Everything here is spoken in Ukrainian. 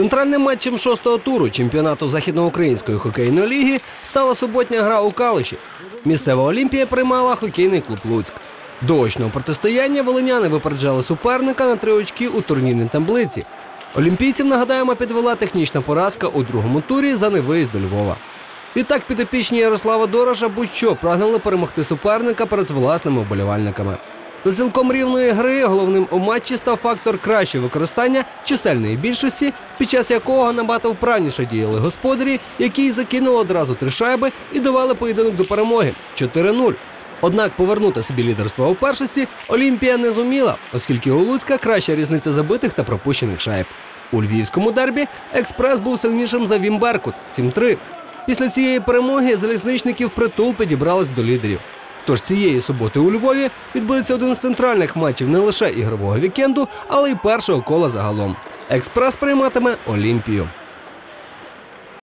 Центральним матчем шостого туру чемпіонату Західноукраїнської хокейної ліги стала суботня гра у Калиші. Місцева Олімпія приймала хокейний клуб Луцьк. До очного протистояння волиняни випереджали суперника на три очки у турнірній таблиці. Олімпійців, нагадаємо, підвела технічна поразка у другому турі за невиїзд до Львова. Відтак підопічні Ярослава Дорожа будь-що прагнули перемогти суперника перед власними вболівальниками. За цілком рівної гри головним у матчі став фактор кращого використання чисельної більшості, під час якого набагато вправніше діяли господарі, які й закинули одразу три шайби і довели поєдинок до перемоги 4-0. Однак повернути собі лідерство у першості Олімпія не зуміла, оскільки у Луцька краща різниця забитих та пропущених шайб. У львівському дербі експрес був сильнішим за Вімберкут 7-3. Після цієї перемоги залізничників притул підібрались до лідерів. Тож цієї суботи у Львові відбудеться один з центральних матчів не лише ігрового вікенду, але й першого кола загалом. Експрес прийматиме Олімпію.